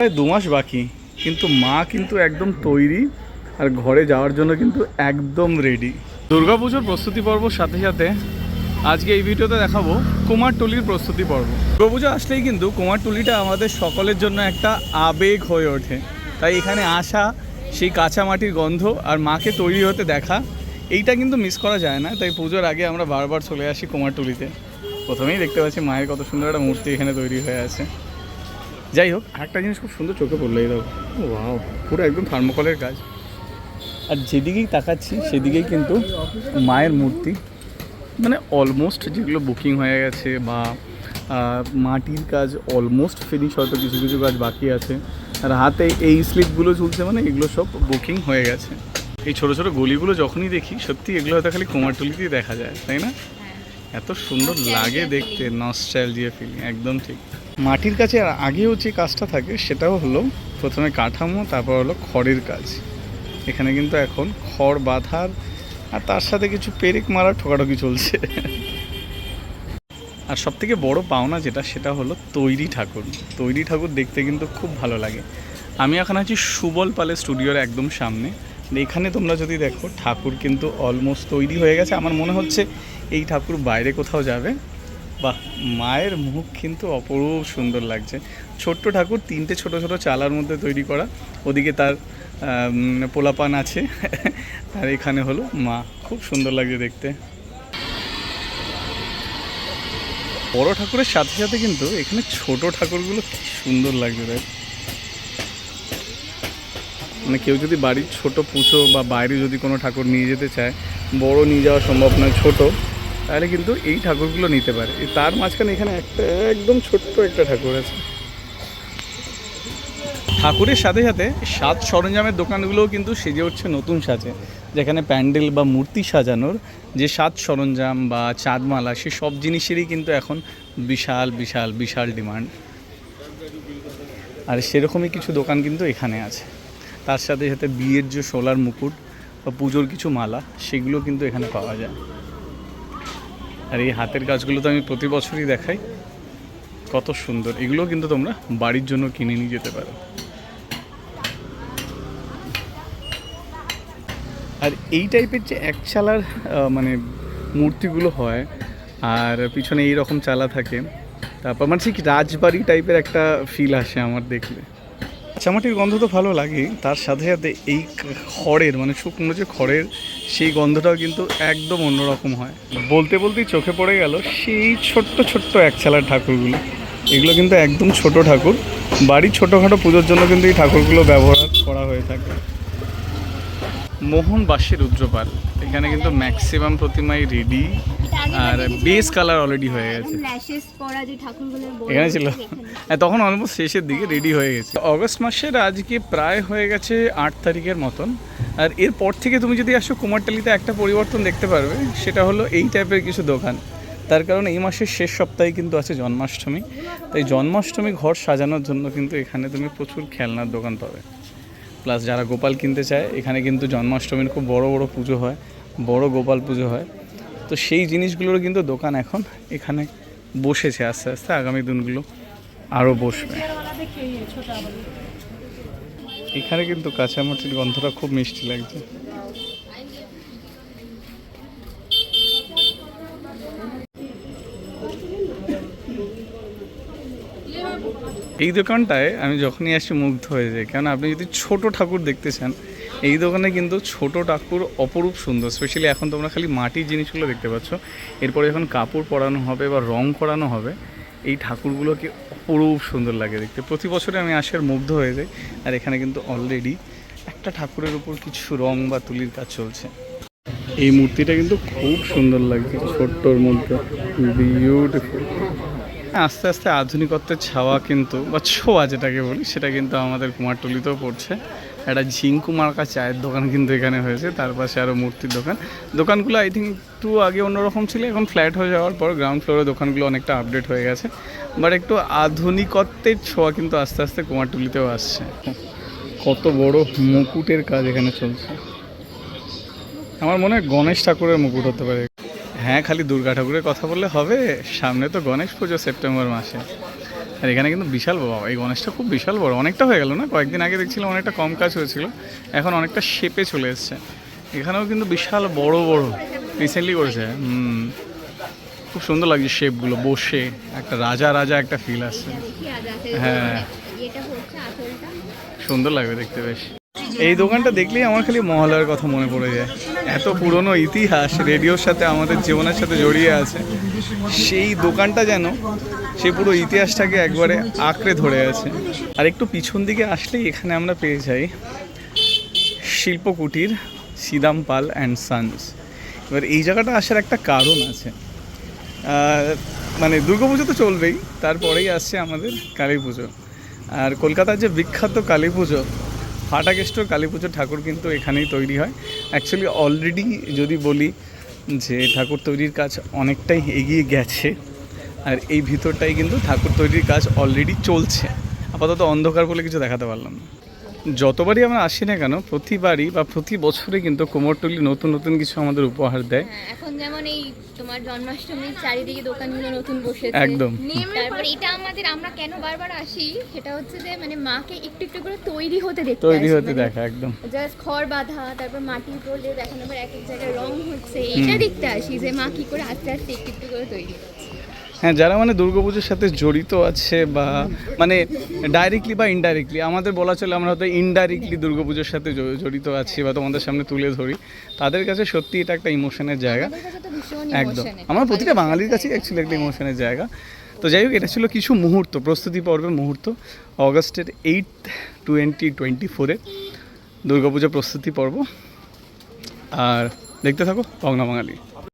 প্রায় দু মাস বাকি, কিন্তু মা কিন্তু একদম তৈরি আর ঘরে যাওয়ার জন্য কিন্তু একদম রেডি দুর্গাপুজোর প্রস্তুতি পর্বর সাথে সাথে আজকে এই ভিডিওতে দেখাবো কুমারটুলির প্রস্তুতি পর্ব। দুর্গাপুজো আসলেই কিন্তু কুমারটুলিটা আমাদের সকলের জন্য একটা আবেগ হয়ে ওঠে। তাই এখানে আসা, সেই কাঁচা মাটির গন্ধ আর মাকে তৈরি হতে দেখা, এইটা কিন্তু মিস করা যায় না। তাই পুজোর আগে আমরা বারবার চলে আসি কুমারটুলিতে। প্রথমেই দেখতে পাচ্ছি মায়ের কত সুন্দর একটা মূর্তি এখানে তৈরি হয়ে আছে। যাই হোক। একটা জিনিস খুব সুন্দর চোখে পড়ল, এই দেখো। ওয়াও, পুরো একদম থার্মোকলের কাজ আর যেদিকেই তাকাচ্ছি, সেদিকেই কিন্তু মায়ের মূর্তি। মানে অলমোস্ট যেগুলো বুকিং হয়ে গেছে বা মাটির কাজ অলমোস্ট ফিনিশ হয়তো কিছু কিছু কাজ বাকি আছে। আর হাতে এই স্লিপগুলো চলছে মানে এগুলো সব বুকিং হয়ে গেছে। এই ছোটো ছোটো গলিগুলো যখনই দেখি, সত্যি এগুলো হয়তো খালি কুমারটুলিতেই দেখা যায়, তাই না? এত সুন্দর লাগে দেখতে নস্টাইলজিয়া ফিলিং একদম ঠিক। মাটির কাছে আর আগেও যে কাজটা থাকে সেটাও হলো প্রথমে কাঠামো তারপর হলো খড়ের কাজ। এখানে কিন্তু এখন খড় বাঁধার আর তার সাথে কিছু পেরেক মারা ঠোকাঠকি চলছে। আর সব থেকে বড় পাওনা যেটা সেটা হলো তৈরি ঠাকুর। তৈরি ঠাকুর দেখতে কিন্তু খুব ভালো লাগে। আমি এখন আছি সুবল পালের স্টুডিওর একদম সামনে। এখানে তোমরা যদি দেখো ঠাকুর কিন্তু অলমোস্ট তৈরি হয়ে গেছে। আমার মনে হচ্ছে এই ঠাকুর বাইরে কোথাও যাবে? বাহ, মায়ের মুখ কিন্তু অপরূপ সুন্দর লাগছে। ছোট্ট ঠাকুর তিনটে ছোট ছোট চালার মধ্যে তৈরি করা। ওদিকে তার পোলাপান আছে। আর এখানে হলো মা। খুব সুন্দর লাগছে দেখতে। বড় ঠাকুরের সাথে সাথে কিন্তু এখানে ছোট ঠাকুরগুলো কি সুন্দর লাগছে দেখ মানে কেউ যদি বাড়ির ছোট পুজো বা বাইরে যদি কোনো ঠাকুর নিয়ে যেতে চায়, বড় নিয়ে যাওয়া সম্ভব নয়, ছোট। তাহলে কিন্তু এই ঠাকুরগুলো নিতে পারে। তার মাঝখানে এখানে একটা একদম ছোট্ট একটা ঠাকুর আছে। ঠাকুরের সাথে সাথে সাজ সরঞ্জামের দোকানগুলোও কিন্তু সেজে উঠছে নতুন সাজে। যেখানে প্যান্ডেল বা মূর্তি সাজানোর যে সাজ সরঞ্জাম বা চাঁদমালা, সে সব জিনিসেরই কিন্তু এখন বিশাল বিশাল বিশাল ডিমান্ড। আর সেরকমই কিছু দোকান কিন্তু এখানে আছে। তার সাথে সাথে বিয়ের যে সোলার মুকুট বা পুজোর কিছু মালা, সেগুলো কিন্তু এখানে পাওয়া যায়। আর এই হাতের কাজগুলো তো আমি প্রতি বছরই দেখাই। কত সুন্দর। এগুলো কিন্তু তোমরা বাড়ির জন্য কিনে নিয়ে যেতে পারো। আর এই টাইপের যে এক চালার মানে মূর্তিগুলো হয়, আর পিছনে এই রকম চালা থাকে, তারপর মানে ঠিক রাজবাড়ি টাইপের একটা ফিল আসে আমার দেখলে। চামাটির গন্ধ তো ভালো লাগে তার সাথে সাথে এই খড়ের মানে শুকনো যে খড়ের, সেই গন্ধটাও কিন্তু একদম অন্যরকম হয়। বলতে বলতেই চোখে পড়ে গেল, সেই ছোট্ট ছোট্ট এক চালার ঠাকুরগুলো। এগুলো কিন্তু একদম ছোট ঠাকুর। বাড়ির ছোটোখাটো পুজোর জন্য কিন্তু এই ঠাকুরগুলো ব্যবহার করা হয়ে থাকে। মোহন বাসের রুদ্রপাল। এখানে কিন্তু ম্যাক্সিমাম প্রতিমাই রেডি আর বেস কালার অলরেডি হয়ে গেছে। ল্যাশেস পরা যে ঠাকুরগুলো এখানে ছিল। হ্যাঁ তখন অলমোস্ট শেষের দিকে রেডি হয়ে গেছে। অগস্ট মাসের আজকে প্রায় হয়ে গেছে আট তারিখের মতন। আর এরপর থেকে তুমি যদি আসো কুমারটালিতে একটা পরিবর্তন দেখতে পারবে সেটা হলো এই টাইপের কিছু দোকান। তার কারণ এই মাসের শেষ সপ্তাহে কিন্তু আছে জন্মাষ্টমী। তাই জন্মাষ্টমী ঘর সাজানোর জন্য কিন্তু এখানে তুমি প্রচুর খেলনার দোকান পাবে। প্লাস যারা গোপাল কিনতে চায়, এখানে কিন্তু জন্মাষ্টমীর খুব বড় বড় পুজো হয়, বড় গোপাল পুজো হয়। তো সেই জিনিসগুলোর কিন্তু দোকান এখন এখানে বসেছে আস্তে আস্তে, আগামী দিনগুলো আরও বসবে। এখানে কিন্তু কাঁচামাটির গন্ধটা খুব মিষ্টি লাগছে। এই দোকানটায় আমি যখনই আসি মুগ্ধ হয়ে যাই। কারণ আপনি যদি ছোট ঠাকুর দেখতে চান, এই দোকানে কিন্তু ছোট ঠাকুর অপরূপ সুন্দর স্পেশালি এখন তোমরা খালি মাটির জিনিসগুলো দেখতে পাচ্ছ। এরপরে যখন কাপড় পরানো হবে বা রং করানো হবে, এই ঠাকুরগুলোকে অপরূপ সুন্দর লাগে দেখতে। প্রতি বছরে আমি আসি আর মুগ্ধ হয়ে যাই। আর এখানে কিন্তু অলরেডি একটা ঠাকুরের উপর কিছু রং বা তুলির কাজ চলছে। এই মূর্তিটা কিন্তু খুব সুন্দর লাগছে, ছোট্টর মধ্যে। বিউটিফুল আস্তে আস্তে আধুনিকত্বের ছাওয়া কিন্তু, বা ছোঁয়া যেটাকে বলি, সেটা কিন্তু আমাদের কুমারটুলিতেও পড়ছে। একটা ঝিঙ্কু মার্কা চায়ের দোকান কিন্তু এখানে হয়েছে, তার পাশে আরও মূর্তির দোকান। দোকানগুলো আই থিঙ্ক একটু আগে অন্যরকম ছিল, এখন ফ্ল্যাট হয়ে যাওয়ার পর গ্রাউন্ড ফ্লোরে দোকানগুলো অনেকটা আপডেট হয়ে গেছে। বাট একটু আধুনিকত্বের ছোঁয়া কিন্তু আস্তে আস্তে কুমারটুলিতেও আসছে। কত বড় মুকুটের কাজ এখানে চলছে। আমার মনে হয় গণেশ ঠাকুরের মুকুট হতে পারে। হ্যাঁ খালি দুর্গা ঠাকুরের কথা বললে হবে। সামনে তো গণেশ পুজো সেপ্টেম্বর মাসে। আর এখানে কিন্তু বিশাল বড় এই গণেশটা খুব বিশাল বড়। অনেকটা হয়ে গেল না? কয়েকদিন আগে দেখছিলাম অনেকটা কম কাজ হয়েছিল। এখন অনেকটা শেপে চলে এসছে। এখানেও কিন্তু বিশাল বড় বড়। রিসেন্টলি করেছে। হুম। খুব সুন্দর লাগছে শেপগুলো। বসে একটা রাজা রাজা একটা ফিল আসছে। হ্যাঁ। সুন্দর লাগবে দেখতে বেশ। এই দোকানটা দেখলেই আমার খালি মহালয়ার কথা মনে পড়ে যায়। এত পুরনো ইতিহাস, রেডিওর সাথে আমাদের জীবনের সাথে জড়িয়ে আছে। সেই দোকানটা যেন সেই পুরো ইতিহাসটাকে একবারে আঁকড়ে ধরে আছে। আর একটু পিছন দিকে আসলেই এখানে আমরা পেয়ে যাই শিল্পকুটির সিদাম পাল অ্যান্ড সানস। এবার এই জায়গাটা আসার একটা কারণ আছে। মানে দুর্গাপুজো তো চলবেই, তারপরেই আসছে আমাদের কালী পুজো। আর কলকাতার যে বিখ্যাত কালী পুজো ফাটাকেষ্টর কালী পুজোর ঠাকুর কিন্তু এখানেই তৈরি হয়। অ্যাকচুয়ালি অলরেডি যদি বলি যে ঠাকুর তৈরির কাজ অনেকটাই এগিয়ে গেছে, আর এই ভিতরটাই কিন্তু ঠাকুর তৈরির কাজ অলরেডি চলছে। আপাতত অন্ধকার বলে কিছু দেখাতে পারলাম না। যতবারই আমরা আসি না কেন প্রতিবারই বা প্রতি বছরে কিন্তু কোমরটুলি নতুন নতুন কিছু আমাদের উপহার দেয়। হ্যাঁ, এখন যেমন এই তোমার জন্মাষ্টমীর চারিদিকে দোকানগুলো নতুন বসেছে। একদম। তারপর এটা আমাদের আমরা কেন বারবার আসি সেটা হচ্ছে যে মানে মাকে একটু একটু করে তৈরি হতে দেখতে তৈরি হতে দেখা একদম। জাস্ট খড় বাঁধা তারপর মাটি প্রলেপ এখন আবার এক এক জায়গায় রং হচ্ছে এটা দেখতে আসি যে মা কি করে আস্তে আস্তে একটু একটু করে তৈরি হচ্ছে হ্যাঁ যারা মানে দুর্গাপুজোর সাথে জড়িত আছে বা মানে ডাইরেক্টলি বা ইনডাইরেক্টলি আমাদের বলা চলে আমরা হয়তো ইনডাইরেক্টলি দুর্গাপুজোর সাথে জড়িত আছি বা তোমাদের সামনে তুলে ধরি তাদের কাছে সত্যি এটা একটা ইমোশনের জায়গা। একদম। আমার প্রতিটা বাঙালির কাছেই অ্যাকচুয়ালি একটা ইমোশনের জায়গা। তো যাই হোক এটা ছিল কিছু মুহূর্ত প্রস্তুতি পর্বের মুহূর্ত অগস্টের এইট টোয়েন্টি টোয়েন্টি ফোরে দুর্গাপুজো প্রস্তুতি পর্ব। আর দেখতে থাকো পাওনা বাঙালি।